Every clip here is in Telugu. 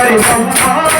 还有什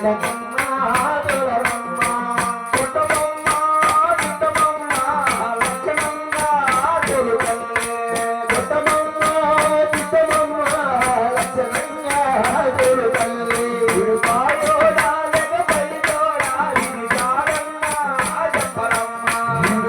Thank you.